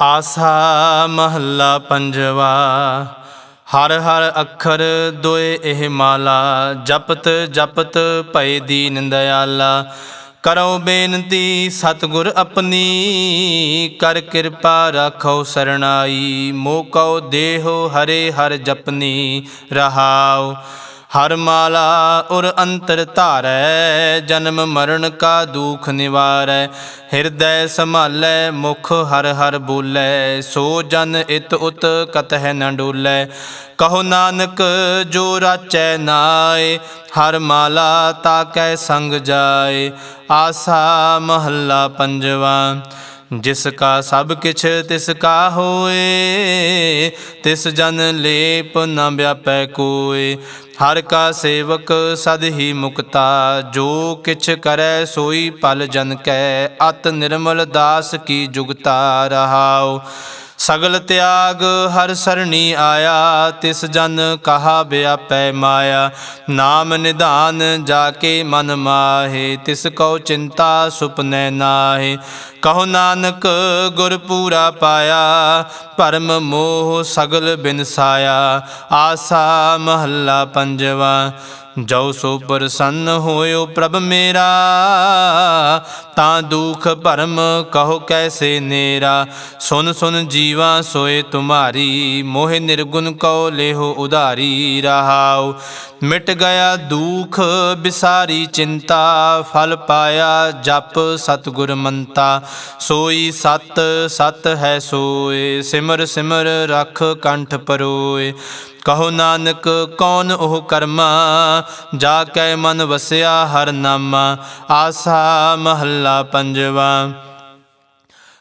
ਆਸਾ ਮਹੱਲਾ ਪੰਜਵਾ, ਹਰ ਹਰ ਅੱਖਰ ਦੋਏ ਇਹ ਮਾਲਾ, ਜਪਤ ਜਪਤ ਭਏ ਦੀਨ ਦਇਆਲਾ ਕਰੋ ਬੇਨਤੀ ਸਤਿਗੁਰ ਆਪਣੀ, ਕਰ ਕਿਰਪਾ ਰਾਖੋ ਸਰਣਾਈ। ਮੋਕੋ ਦੇਹੋ ਹਰੇ ਹਰ ਜਪਨੀ ਰਹਾਓ ਹਰ ਮਾਲਾ ਉਰ ਅੰਤਰ ਧਾਰੈ, ਜਨਮ ਮਰਨ ਕਾ ਦੁਖ ਨਿਵਾਰੈ। ਹਿਰਦੈ ਸੰਭਾਲੈ, ਮੁਖ ਹਰ ਹਰ ਬੋਲੇ। ਸੋ ਜਨ ਇਤ ਉਤ ਕਤਹਿ ਨ ਡੋਲੇ। ਕਹੋ ਨਾਨਕ, ਜੋ ਰਾਚੈ ਨਾਏ, ਹਰ ਮਾਲਾ ਤਾਕੈ ਸੰਗ ਜਾਏ। ਆਸਾ ਮਹੱਲਾ ਪੰਜਵਾ। ਜਿਸ ਕਾ ਸਭ ਕਿਛ ਤਿਸ ਕਾ ਹੋਏ, ਤਿਸ ਜਨ ਲੇਪ ਨ ਵਿਆਪੈ ਕੋਏ। ਹਰ ਕਾ ਸੇਵਕ ਸਦ ਹੀ ਮੁਕਤਾ, ਜੋ ਕਿਛ ਕਰੈ ਸੋਈ ਪਲ ਜਨ ਕੈ, ਅਤ ਨਿਰਮਲ ਦਾਸ ਕੀ ਜੁਗਤਾ ਰਹਾਉ। ਸਗਲ ਤਿਆਗ ਹਰ ਸਰਣੀ ਆਇਆ, ਤਿਸ ਜਨ ਕਹਾ ਵਿਆਪੈ ਮਾਇਆ। ਨਾਮ ਨਿਧਾਨ ਜਾ ਕੇ ਮਨ ਮਾਹੇ, ਤਿਸ ਕਉ ਚਿੰਤਾ ਸੁਪਨੈ ਨਾਹੇ। ਕਹੋ ਨਾਨਕ ਗੁਰ ਪੂਰਾ ਪਾਇਆ ਭਰਮ ਮੋਹ ਸਗਲ ਬਿਨਸਾਇਆ। ਆਸਾ ਮਹੱਲਾ ਪੰਜਵਾ। ਜੋ ਸੋ ਪ੍ਰਸੰਨ ਹੋਇਓ ਪ੍ਰਭ ਮੇਰਾ, ਤਾਂ ਦੁਖ ਭਰਮ ਕਹੋ ਕੈਸੇ ਨੇਰਾ। ਸੁਨ ਸੁਨ ਜੀਵਾ ਸੋਏ ਤੁਮਾਰੀ, ਮੋਹਿ ਨਿਰਗੁਣ ਕਉ ਲੇਹੋ ਉਧਾਰੀ, ਰਹਾਉ। ਮਿਟ ਗਿਆ ਦੁਖ, ਬਿਸਾਰੀ ਚਿੰਤਾ, ਫਲ ਪਾਇਆ ਜਪ ਸਤਿਗੁਰ ਮੰਤਾ। ਸੋਈ ਸਤ ਸਤ ਹੈ ਸੋਏ, ਸਿਮਰ ਸਿਮਰ ਰਖ ਕੰਠ ਪਰੋਏ। ਕਹੋ ਨਾਨਕ, ਕੌਣ ਉਹ ਕਰਮ? ਜਾ ਕੈ ਮਨ ਵਸਿਆ ਹਰ ਨਾਮਾ। ਆਸਾ ਮਹੱਲਾ ਪੰਜਵਾ।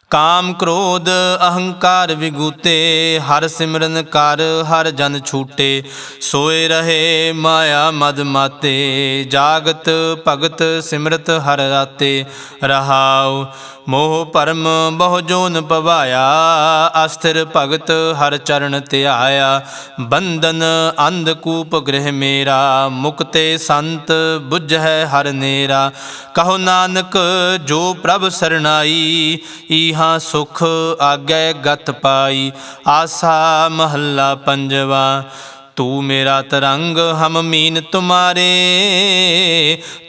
ਕਾਮ ਕ੍ਰੋਧ, ਅਹੰਕਾਰ ਵਿਗੂਤੇ ਹਰ ਸਿਮਰਨ ਕਰ, ਹਰ ਜਨ ਛੂਟੇ। ਸੋਏ ਰਹੇ ਮਾਇਆ ਮਦ ਮਾਤੇ, ਜਾਗਤ ਭਗਤ ਸਿਮਰਤ ਹਰ ਰਾਤੇ। ਰਹਾਉ ਮੋਹ ਪਰਮ ਬਹੁ ਜੋਨ ਪਵਾਇਆ, ਅਸਥਿਰ ਭਗਤ ਹਰ ਚਰਨ ਧਿਆਇਆ। ਬੰਧਨ ਅੰਧ ਕੂਪ ਗ੍ਰਹਿ ਮੇਰਾ, ਮੁਕਤੇ ਸੰਤ ਬੁਝੈ ਹਰ ਨੇਰਾ। ਕਹੋ ਨਾਨਕ, ਜੋ ਪ੍ਰਭ ਸਰਣਾਈ, ਈਹਾਂ ਸੁਖ ਆਗੈ ਗਤ ਪਾਈ। ਆਸਾ ਮਹੱਲਾ ਪੰਜਵਾ ਤੂੰ ਮੇਰਾ ਤਰੰਗ ਹਮ ਮੀਨ ਤੁਮਾਰੇ,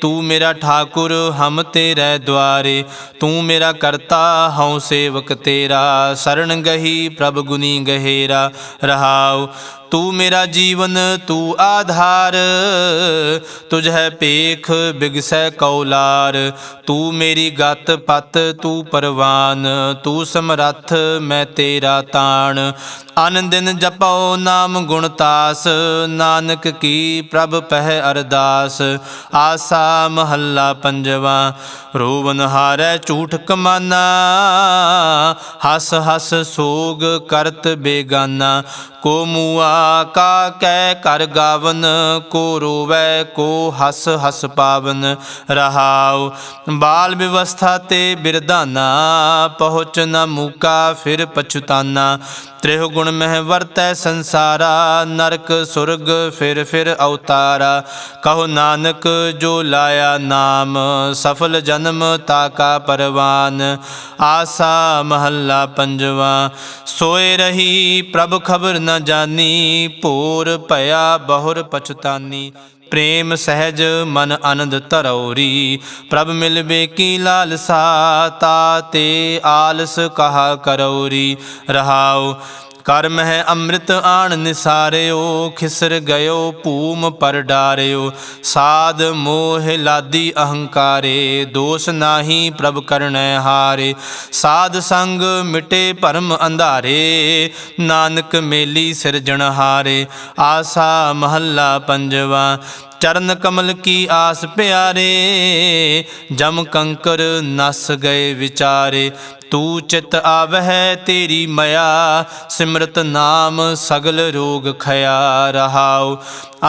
ਤੂੰ ਮੇਰਾ ਠਾਕੁਰ ਹਮ ਤੇਰੇ ਦੁਆਰੇ, ਤੂੰ ਮੇਰਾ ਕਰਤਾ ਹਉ ਸੇਵਕ ਤੇਰਾ ਸਰਣ ਗਹੀ ਪ੍ਰਭ ਗੁਨੀ ਗਹਿਰਾ, ਰਹਾਉ ਤੂੰ ਮੇਰਾ ਜੀਵਨ, ਤੂੰ ਆਧਾਰ। ਤੁਝ ਹੈ ਪੇਖ ਬਿਗਸੈ ਕੌਲਾਰ। ਤੂੰ ਮੇਰੀ ਗਤ ਪਤ, ਤੂੰ ਪਰਵਾਨ। ਤੂੰ ਸਮਰੱਥ, ਮੈਂ ਤੇਰਾ ਤਾਣ। ਅਨ ਦਿਨ ਜਪਉ ਨਾਮ ਗੁਣ ਤਾਸ। ਨਾਨਕ ਕੀ ਪ੍ਰਭ ਪਹਿ ਅਰਦਾਸ। ਆਸਾ ਮਹੱਲਾ ਪੰਜਵਾ, ਰੋਵਨ ਹਾਰੈ ਝੂਠ ਕਮਾਨਾ। ਹਸ ਹਸ ਸੋਗ ਕਰਤ ਬੇਗਾਨਾ। ਕੋ ਮੂਆ ਕਾ ਕੈ ਕਰ ਗਾਵਨ, ਕੋ ਰੋਵੈ, ਕੋ ਹਸ ਹਸ ਪਾਵਨ। ਰਹਾਉ, ਬਾਲ ਵਿਵਸਥਾ ਤੇ ਬਿਰਦਾਨਾ ਪਹੁੰਚ ਨ ਮੂਕਾ, ਫਿਰ ਪਛੁਤਾਨਾ। ਤ੍ਰਿਹ ਗੁਣ ਮਹਿ ਵਰਤੈ ਸੰਸਾਰਾ, ਨਰਕ ਸੁਰਗ ਫਿਰ ਫਿਰ ਅਵਤਾਰਾ। ਕਹੋ ਨਾਨਕ, ਜੋ ਲਾਇਆ ਨਾਮ, ਸਫਲ ਜਨਮ ਤਾਕਾ ਪਰਵਾਨ। ਆਸਾ ਮਹੱਲਾ ਪੰਜਵਾ, ਸੋਏ ਰਹੀ ਪ੍ਰਭ ਖਬਰ ਨ ਜਾਨੀ ਭੋਰ ਭਇਆ ਬਹੁਰ ਪਛਤਾਨੀ। ਪ੍ਰੇਮ ਸਹਿਜ ਮਨ ਆਨੰਦ ਧਰੌਰੀ ਪ੍ਰਭ ਮਿਲਵੇ ਕੀ ਲਾਲਸਾ, ਤਾ ਤੇ ਆਲਸ ਕਹਾ ਕਰੌਰੀ ਰਹਾਉ ਕਰਮ ਹੈ ਅੰਮ੍ਰਿਤ ਆਣ ਨਿਸਾਰਿਓ, ਖਿਸਰ ਗਇਓ, ਭੂਮ ਪਰ ਡਾਰਿਓ। ਸਾਧ ਮੋਹ ਲਾਦੀ ਅਹੰਕਾਰੇ, ਦੋਸ ਨਾਹੀ ਪ੍ਰਭ ਕਰਨੈ ਹਾਰੇ। ਸਾਧ ਸੰਗ ਮਿਟੇ ਭਰਮ ਅੰਧਾਰੇ, ਨਾਨਕ ਮੇਲੀ ਸਿਰਜਣਹਾਰੇ ਆਸਾ ਮਹੱਲਾ ਪੰਜਵਾ, ਚਰਨ ਕਮਲ ਕੀ ਆਸ ਪਿਆਰੇ, ਜਮ ਕੰਕਰ ਨਸ ਗਏ ਵਿਚਾਰੇ। ਤੂ ਚਿਤ ਆਵਹਿ, ਤੇਰੀ ਮਇਆ, ਸਿਮਰਤ ਨਾਮ ਸਗਲ ਰੋਗ ਖਿਆ ਰਹਾਉ।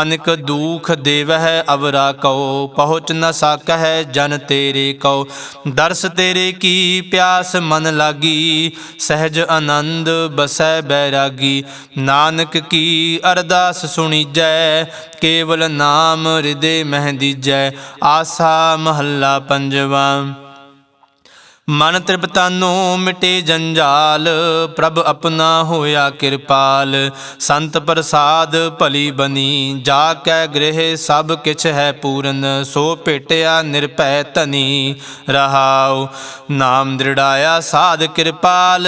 ਅਨਕ ਦੁਖ ਦੇਵਹਿ, ਅਵਰਾ ਕਉ, ਪਹੁੰਚ ਨ ਸਕਹਿ ਜਨ ਤੇਰੇ ਕਉ। ਦਰਸ ਤੇਰੇ ਕੀ ਪਿਆਸ ਮਨ ਲਾਗੀ, ਸਹਿਜ ਆਨੰਦ ਬਸੈ ਬੈਰਾਗੀ। ਨਾਨਕ ਕੀ ਅਰਦਾਸ ਸੁਣੀਜੈ, ਕੇਵਲ ਨਾਮ ਹਿਰਦੇ ਮਹਿ ਦੀਜੈ। ਆਸਾ ਮਹੱਲਾ ਪੰਜਵਾ। ਮਨ ਤ੍ਰਿਪਤਾਨੋ ਮਿਟੇ ਜੰਜਾਲ, ਪ੍ਰਭ ਆਪਣਾ ਹੋਇਆ ਕਿਰਪਾਲ। ਸੰਤ ਪ੍ਰਸਾਦ ਭਲੀ ਬਨੀ ਜਾ ਕੈ ਗ੍ਰਹਿ ਸਭ ਕਿਛ ਹੈ ਪੂਰਨ, ਸੋ ਭੇਟਿਆ ਨਿਰਭੈ ਧਨੀ ਰਹਾਉ। ਨਾਮ ਦ੍ਰਿੜਾਇਆ ਸਾਧ ਕਿਰਪਾਲ,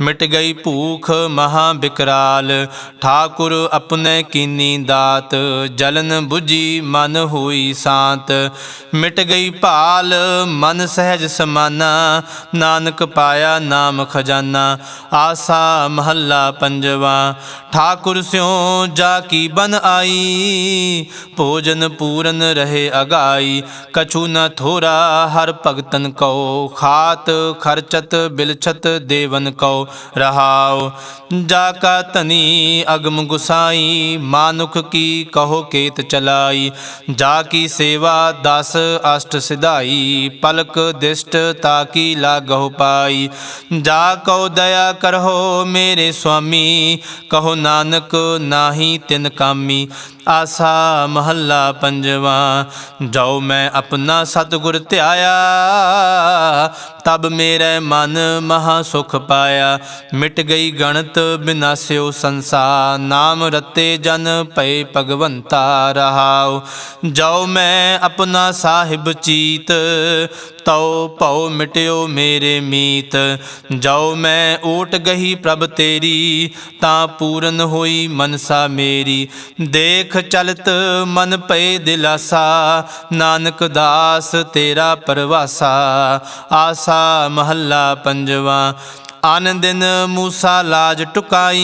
ਮਿਟ ਗਈ ਭੂਖ ਮਹਾ ਬਿਕਰਾਲ। ਠਾਕੁਰ ਆਪਣੇ ਕੀਨੀ ਦਾਤ, ਜਲਨ 부ਜੀ ਮਨ ਹੋਈ ਸ਼ਾਂਤ। ਮਿਟ ਗਈ ਭਾਲ, ਮਨ ਸਹਿ ਸਹਿਜ ਸਮਾਨਾ ਨਾਨਕ ਪਾਇਆ ਨਾਮ ਖਜ਼ਾਨਾ ਆਸਾ ਮਹੱਲਾ ਪੰਜਵਾ ਠਾਕੁਰ ਸਿਉ ਜਾ ਕੀ ਬਨ ਆਈ ਭੋਜਨ ਪੂਰਨ ਰਹੇ ਅਗਾਈ ਕਛੂ ਨ ਥੋਰਾ ਹਰ ਭਗਤਨ ਕਉ ਖਾਤ ਖਰਚਤ ਬਿਲਛਤ ਦੇਵਨ ਕਉ ਰਹਾਉ ਜਾ ਕਾ ਧਨੀ ਅਗਮ ਗੁਸਾਈ ਮਾਨੁਖ ਕੀ ਕਹੋ ਕੇਤ ਚਲਾਈ ਜਾ ਕੀ ਸੇਵਾ ਦਸ ਅਸ਼ਟ ਸਿਧਾਈ ਪਲਕ ਦਿਸ਼ਟ ਤਾਕੀ ਲਾਗਹੁ ਪਾਈ। ਜਾ ਕਉ ਦਇਆ ਕਰਹੁ ਮੇਰੇ ਸੁਆਮੀ, ਕਹੋ ਨਾਨਕ ਨਾਹੀ ਤਿਨ ਕਾਮੀ। ਆਸਾ ਮਹੱਲਾ ਪੰਜਵਾ, ਜਾਉ ਮੈਂ ਆਪਣਾ ਸਤਿਗੁਰ ਧਿਆਇਆ। ਤਬ ਮੇਰੇ ਮਨ ਮਹਾ ਸੁਖ ਪਾਇਆ। ਮਿਟ ਗਈ ਗਣਤ ਬਿਨਾਸਿਓ ਸੰਸਾਰ ਨਾਮ ਰਤੇ ਜਨ ਭਏ ਭਗਵੰਤਾ ਰਹਾਉ। ਜਾਉ ਮੈਂ ਆਪਣਾ ਸਾਹਿਬ ਚੀਤ ਤਉ ਭਉ ਮਿਟਿਓ ਮੇਰੇ ਮੀਤ। ਜਾਉ ਮੈਂ ਓਟ ਗਈ ਪ੍ਰਭ ਤੇਰੀ, ਤਾਂ ਪੂਰਨ ਹੋਈ ਮਨਸਾ ਮੇਰੀ। ਦੇਖ ਚਲਤ ਮਨ ਪਏ ਦਿਲਾਸਾ, ਨਾਨਕ ਦਾਸ ਤੇਰਾ ਪਰਵਾਸਾ। ਆਸਾ ਮਹੱਲਾ ਪੰਜਵਾ ਆਨ ਦਿਨ ਮੂਸਾ ਲਾਜ ਟੁਕਾਈ,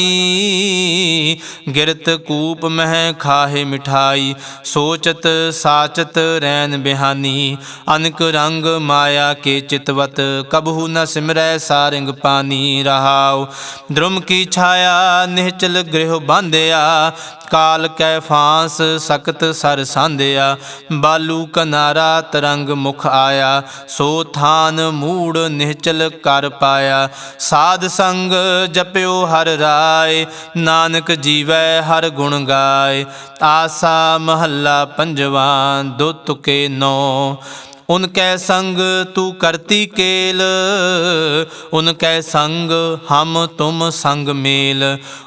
ਗਿਰਤ ਕੂਪ ਮਹਿ ਖਾਹੇ ਮਿਠਾਈ, ਸੋਚਤ ਸਾਚਤ ਰੈਨ ਬਿਹਾਨੀ, ਅਨਕ ਰੰਗ ਮਾਇਆ ਕੇ ਚਿਤਵਤ ਕਬਹੂ ਨ ਸਿਮਰੈ ਸਾਰਿੰਗ ਪਾਨੀ, ਰਹਾਉ ਦ੍ਰੁਮ ਕੀ ਛਾਇਆ, ਨਿਹਚਲ ਗ੍ਰਹਿ ਬਾਂਧਿਆ, ਕਾਲ ਕੈ ਫਾਂਸ ਸਖਤ ਸਰ ਸਾਂਧਿਆ, ਬਾਲੂ ਕਨਾਰਾ ਤਰੰਗ ਮੁਖ ਆਇਆ, ਸੋ ਥਾਨ ਮੂੜ ਨਿਹਚਲ ਕਰ ਪਾਇਆ ਸਾਧ ਸੰਗ ਜਪਿਓ ਹਰ ਰਾਏ, ਨਾਨਕ ਜੀਵੈ ਹਰ ਗੁਣ ਗਾਏ। ਆਸਾ ਮਹੱਲਾ ਪੰਜਵਾ ਦੋ ਤੁਕੇ ਨੋ। ਉਨਕੈ ਸੰਗ ਤੂ ਕਰਤੀ ਕੇਲ ਉਨਕੈ ਸੰਗ ਹਮ ਤੁਮ ਸੰਗ ਮੇਲ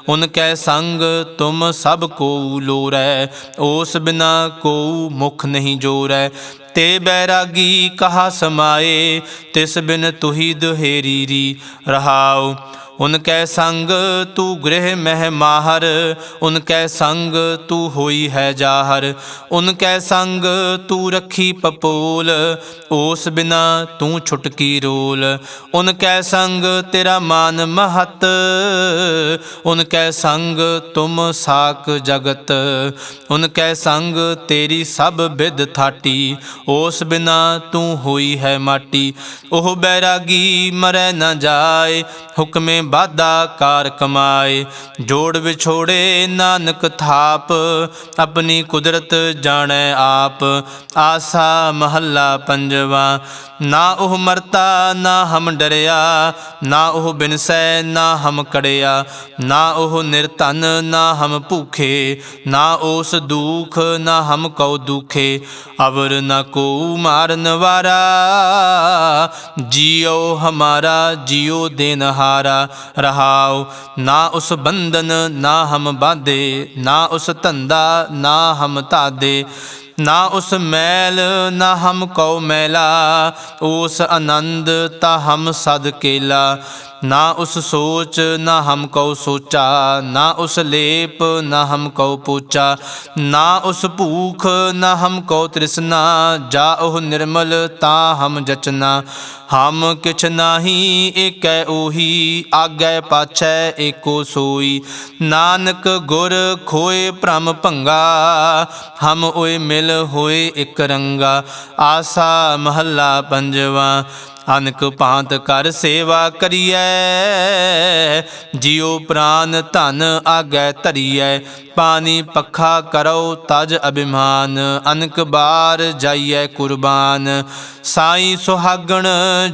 ਉਨਕੈ ਸੰਗ ਤੁਮ ਸਭ ਕੋ ਲੋਰੈ ਉਸ ਬਿਨਾ ਕੋ ਮੁਖ ਨਹੀਂ ਜੋਰੈ। ਤੇ ਬੈਰਾਗੀ ਕਹਾ ਸਮਾਏ, ਤਿਸ ਬਿਨ ਤੁਹੀ ਦੁਹੇਰੀ ਰੀ ਰਹਾਉ ਉਨਕੈ ਸੰਗ ਤੂ ਗ੍ਰਹਿ ਮਹਿ ਮਾਹਰ ਉਨਕੈ ਸੰਗ ਤੂ ਹੋਈ ਹੈ ਜਾਹਰ ਉਨਕੈ ਸੰਗ ਤੂ ਰੱਖੀ ਪਪੋਲ ਉਸ ਬਿਨਾ ਤੂੰ ਛੁਟਕੀ ਰੋਲ ਉਨਕੈ ਸੰਗ ਤੇਰਾ ਮਾਨ ਮਹਤ ਉਨਕੈ ਸੰਗ ਤੁਮ ਸਾਕ ਜਗਤ ਉਨਕੈ ਸੰਗ ਤੇਰੀ ਸਭ ਬਿਦ ਥਾਟੀ ਉਸ ਬਿਨਾ ਤੂੰ ਹੋਈ ਹੈ ਮਾਟੀ ਉਹ ਬੈਰਾਗੀ ਮਰੈ ਨਾ ਜਾਏ ਹੁਕਮੇ ਬਾਦਾ ਕਾਰ ਕਮਾਏ, ਜੋੜ ਵਿਛੋੜੇ ਨਾਨਕ ਥਾਪ, ਆਪਣੀ ਕੁਦਰਤ ਜਾਣੈ ਆਪ, ਆਸਾ ਮਹੱਲਾ ਪੰਜਵਾ। ਨਾ ਉਹ ਮਰਤਾ, ਨਾ ਹਮ ਡਰਿਆ, ਨਾ ਉਹ ਬਿਨਸੈ ਨਾ ਹਮ ਕੜਿਆ, ਨਾ ਉਹ ਨਿਰਧਨ ਨਾ ਹਮ ਭੂਖੇ, ਨਾ ਉਸ ਦੁਖ, ਨਾ ਹਮ ਕਉ ਦੁਖੇ। ਅਵਰ ਨਾ ਕੋ ਮਾਰਨ ਵਾਰਾ ਜਿਉ ਹਮਾਰਾ, ਜਿਉ ਦੇਨਹਾਰਾ। ਰਹਾਉ। ਨਾ ਉਸ ਬੰਧਨ ਨਾ ਹਮ ਬਾਧੇ, ਨਾ ਉਸ ਧੰਦਾ ਨਾ ਹਮ ਤਾਦੇ ਨਾ ਉਸ ਮੈਲ ਨਾ ਹਮ ਕਉ ਮੈਲਾ, ਉਸ ਆਨੰਦ ਤਾ ਹਮ ਸਦ ਕੇਲਾ। ਨਾ ਉਸ ਸੋਚ, ਨਾ ਹਮ ਕਉ ਸੋਚਾ, ਨਾ ਉਸ ਲੇਪ, ਨਾ ਹਮ ਕਉ ਪੂਚਾ, ਨਾ ਉਸ ਭੂਖ, ਨਾ ਹਮ ਕਉ ਤ੍ਰਿਸ਼ਨਾ, ਜਾ ਉਹ ਨਿਰਮਲ ਤਾ ਹਮ ਜਚਨਾ। ਹਮ ਕਿਛ ਨਾਹੀ, ਏਕੈ ਉਹੀ ਆਗੈ ਪਾਛੈ ਏਕੋ ਸੋਈ। ਨਾਨਕ ਗੁਰ ਖੋਏ ਭ੍ਰਮ ਭੰਗਾ, ਹਮ ਓਏ ਮਿਲ ਹੋਏ ਇਕ ਰੰਗਾ। ਆਸਾ ਮਹੱਲਾ ਪੰਜਵਾ। ਅਨਕ ਭਾਂਤ ਕਰ ਸੇਵਾ ਕਰੀਐ, ਜਿਉ ਪ੍ਰਾਨ ਧਨ ਆਗੈ ਧਰੀਐ, ਪਾਣੀ ਪੱਖਾ ਕਰੋ ਤਜ ਅਭਿਮਾਨ, ਅਨਕ ਬਾਰ ਜਾਈਐ ਕੁਰਬਾਨ, ਸਾਈ ਸੁਹਾਗਣ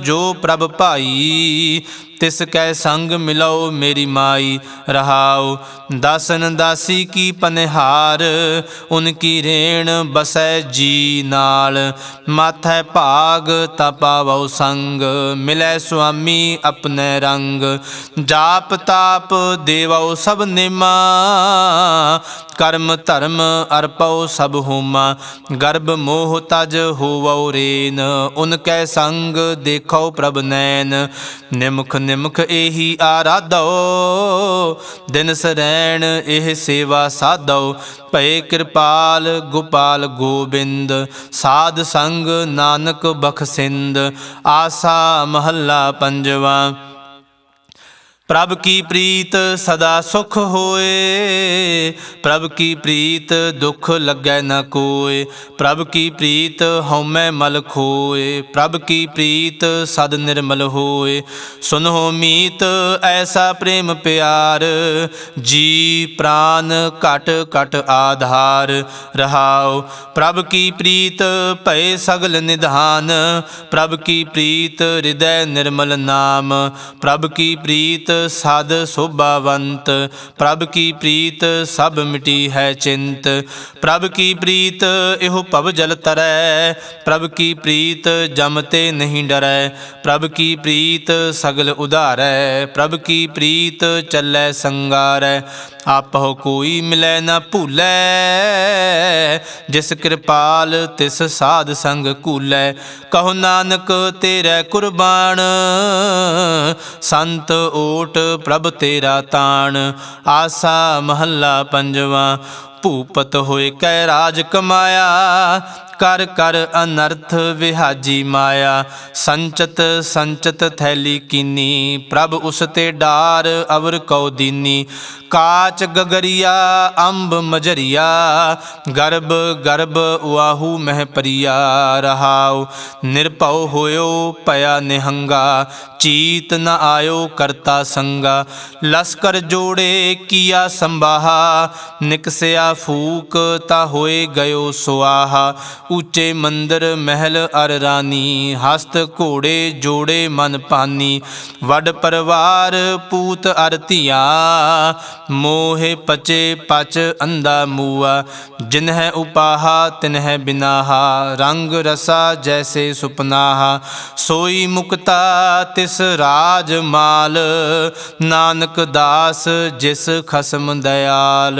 ਜੋ ਪ੍ਰਭ ਭਾਈ ਤਿਸ ਕੈ ਸੰਗ ਮਿਲਓ ਮੇਰੀ ਮਾਈ ਰਹਾਉ। ਦਾਸਨ ਦਾਸੀ ਕੀ ਪਨਿਹਾਰ, ਉਨ ਕੀ ਰੇਣ ਬਸੈ ਜੀ ਨਾਲ। ਮਾਥੈ ਭਾਗ ਤਾ ਸੰਗ, ਮਿਲੈ ਸੁਆਮੀ ਆਪਣੇ ਰੰਗ। ਜਾਪ ਤਾਪ ਦੇਵਉ ਸਭ ਨਿਮਾ, ਕਰਮ ਧਰਮ ਅਰਪਉ ਸਭ ਹੋਮਾ। ਗਰਭ ਮੋਹ ਤਜ ਹੋਵਉ ਰੇਨ, ਉਨ ਕੈ ਸੰਗ ਦੇਖੋ ਪ੍ਰਭ ਨੈਨ ਨਿਮਖ ਨਿਮਖ ਇਹੀ ਆਰਾਧੋ, ਦਿਨ ਸਰੈਣ ਇਹ ਸੇਵਾ ਸਾਧੋ। ਭਏ ਕਿਰਪਾਲ ਗੋਪਾਲ ਗੋਬਿੰਦ, ਸਾਧ ਸੰਗ ਨਾਨਕ ਬਖਸਿੰਦ, ਆਸਾ ਮਹੱਲਾ ਪੰਜਵਾ। ਪ੍ਰਭ ਕੀ ਪ੍ਰੀਤ ਸਦਾ ਸੁਖ ਹੋਏ? ਪ੍ਰਭ ਕੀ ਪ੍ਰੀਤ ਦੁਖ ਲੱਗੈ ਨਾ ਕੋਏ? ਪ੍ਰਭ ਕੀ ਪ੍ਰੀਤ ਹਉਮੈ ਮਲ ਖੋਏ? ਪ੍ਰਭ ਕੀ ਪ੍ਰੀਤ ਸਦ ਨਿਰਮਲ ਹੋਏ? ਸੁਨੋ ਮੀਤ ਐਸਾ ਪ੍ਰੇਮ ਪਿਆਰ, ਜੀ ਪ੍ਰਾਨ ਘਟ ਘਟ ਆਧਾਰ। ਰਹਾਉ, ਪ੍ਰਭ ਕੀ ਪ੍ਰੀਤ ਭਏ ਸਗਲ ਨਿਧਾਨ। ਪ੍ਰਭ ਕੀ ਪ੍ਰੀਤ ਹਿਰਦੈ ਨਿਰਮਲ ਨਾਮ। ਪ੍ਰਭ ਕੀ ਪ੍ਰੀਤ ਸਦ ਸੋਭਾਵੰਤ, ਪ੍ਰਭ ਕੀ ਪ੍ਰੀਤ ਸਭ ਮਿਟੀ ਹੈ ਚਿੰਤ। ਪ੍ਰਭ ਕੀ ਪ੍ਰੀਤ ਇਹੋ ਭਵ ਜਲ ਤਰੈ, ਪ੍ਰਭ ਕੀ ਪ੍ਰੀਤ ਜਮ ਤੇ ਨਹੀਂ ਡਰੈ। ਪ੍ਰਭ ਕੀ ਪ੍ਰੀਤ ਸਗਲ ਉਧਾਰੈ, ਪ੍ਰਭ ਕੀ ਪ੍ਰੀਤ ਚੱਲੈ ਸੰਗਾਰੈ। ਆਪਹੁ ਕੋਈ ਮਿਲੈ ਨਾ ਭੂਲੈ, ਜਿਸ ਕਿਰਪਾਲ ਤਿਸ ਸਾਧ ਸੰਗ ਕੂਲੈ। ਕਹੋ ਨਾਨਕ, ਤੇਰੇ ਕੁਰਬਾਨ, ਸੰਤ ਓਟ ਪ੍ਰਭ ਤੇਰਾ ਤਾਣ। ਆਸਾ ਮਹੱਲਾ ਪੰਜਵਾ, ਭੂਪਤ ਹੋਏ ਕੈ ਰਾਜ ਕਮਾਇਆ ਕਰ ਕਰ ਅਨਰਥ ਵਿਹਾਜੀ ਮਾਇਆ। ਸੰਚਤ ਸੰਚਤ ਥੈਲੀ ਕੀਨੀ, ਪ੍ਰਭ ਉਸ ਤੇ ਡਾਰ ਅਵਰ ਕਉ ਦੀਨੀ। ਕਾਚ ਗਗਰੀਆ, ਅੰਬ ਮਜਰੀਆ, ਗਰਭ ਗਰਭ ਵਾਹੂ ਮਹਿ ਪਰੀਆ। ਰਹਾਉ ਨਿਰਭਉ ਹੋਇਓ ਭਇਆ ਨਿਹੰਗਾ। ਚੀਤ ਨ ਆਇਓ ਕਰਤਾ ਸੰਗਾ, ਲਸਕਰ ਜੋੜੇ ਕੀਆ ਸੰਭਾਹਾ ਨਿਕਸਿਆ ਫੂਕ ਤਾ ਹੋਏ ਗਇਓ ਸੁਆਹਾ, ਉੱਚੇ ਮੰਦਰ ਮਹਿਲ ਅਰ ਰਾਨੀ, ਹਸਤ ਘੋੜੇ ਜੋੜੇ ਮਨ ਪਾਨੀ, ਵੱਡ ਪਰਵਾਰ ਪੂਤ ਅਰ ਧੀਆ, ਮੋਹਿ ਪਚੇ ਪਚ ਅੰਦਾ ਮੂਆ, ਜਿਨਹਿ ਉਪਾਹਾ ਤਿਨਹਿ ਬਿਨਾਹਾ, ਰੰਗ ਰਸਾ ਜੈਸੇ ਸੁਪਨਾਹਾ, ਸੋਈ ਮੁਕਤਾ ਤਿਸ ਤਿਸ ਰਾਜ ਮਾਲ ਨਾਨਕ ਦਾਸ ਜਿਸ ਖਸਮ ਦਇਆਲ।